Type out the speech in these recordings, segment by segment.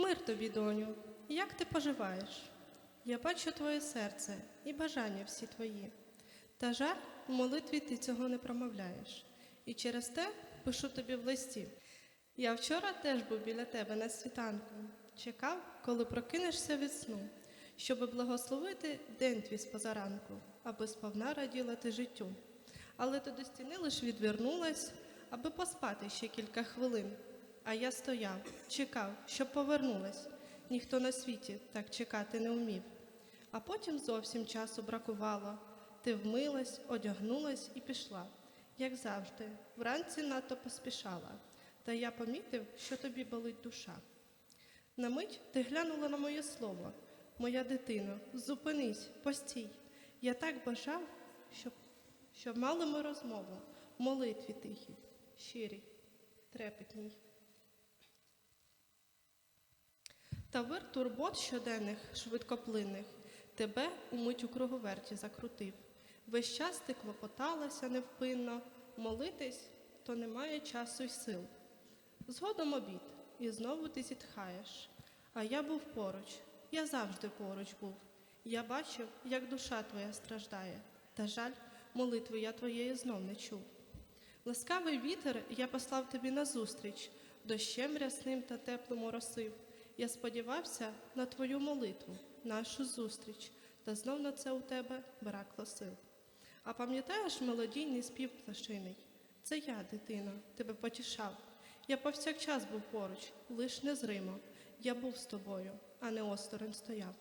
Мир тобі, доню, як ти поживаєш? Я бачу твоє серце і бажання всі твої. Та жаль, в молитві ти цього не промовляєш. І через те пишу тобі в листі. Я вчора теж був біля тебе на світанку, чекав, коли прокинешся від сну, щоби благословити день твій з позаранку, аби сповна раділа ти життю. Але ти до стіни лиш відвернулась, аби поспати ще кілька хвилин. А я стояв, чекав, щоб повернулась. Ніхто на світі так чекати не вмів. А потім зовсім часу бракувало. Ти вмилась, одягнулась і пішла. Як завжди, вранці надто поспішала. Та я помітив, що тобі болить душа. На мить ти глянула на моє слово. Моя дитино, зупинись, постій. Я так бажав, щоб, щоб мали ми розмову, молитві тихій, щирій, трепетній. Та вир турбот щоденних, швидкоплинних, тебе умить у круговерті закрутив. Весь час ти клопоталася невпинно, молитись, то немає часу й сил. Згодом обід, і знову ти зітхаєш. А я був поруч, я завжди поруч був. Я бачив, як душа твоя страждає, та жаль, молитви я твоєї знов не чув. Ласкавий вітер я послав тобі назустріч, дощем рясним та теплим оросив. Я сподівався на твою молитву, нашу зустріч, та знов на це у тебе бракло сил. А пам'ятаєш мелодійний спів пташиний? Це я, дитино, тебе потішав. Я повсякчас був поруч, лиш незримо. Я був з тобою, а не осторонь стояв.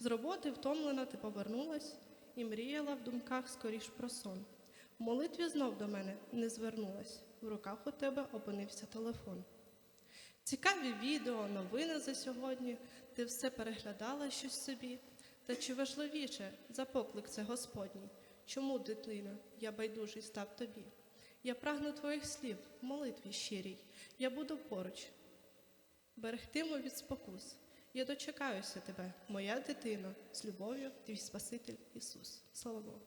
З роботи втомлена ти повернулась і мріяла в думках скоріш про сон. В молитві знов до мене не звернулась, в руках у тебе опинився телефон. Цікаві відео, новини за сьогодні, ти все переглядала щось собі. Та чи важливіше за поклик це Господній? Чому, дитино, я байдужий став тобі? Я прагну твоїх слів, молитві щирій. Я буду поруч, берегтиму від спокус. Я дочекаюся тебе, моя дитино, з любов'ю, твій Спаситель Ісус. Слава Богу.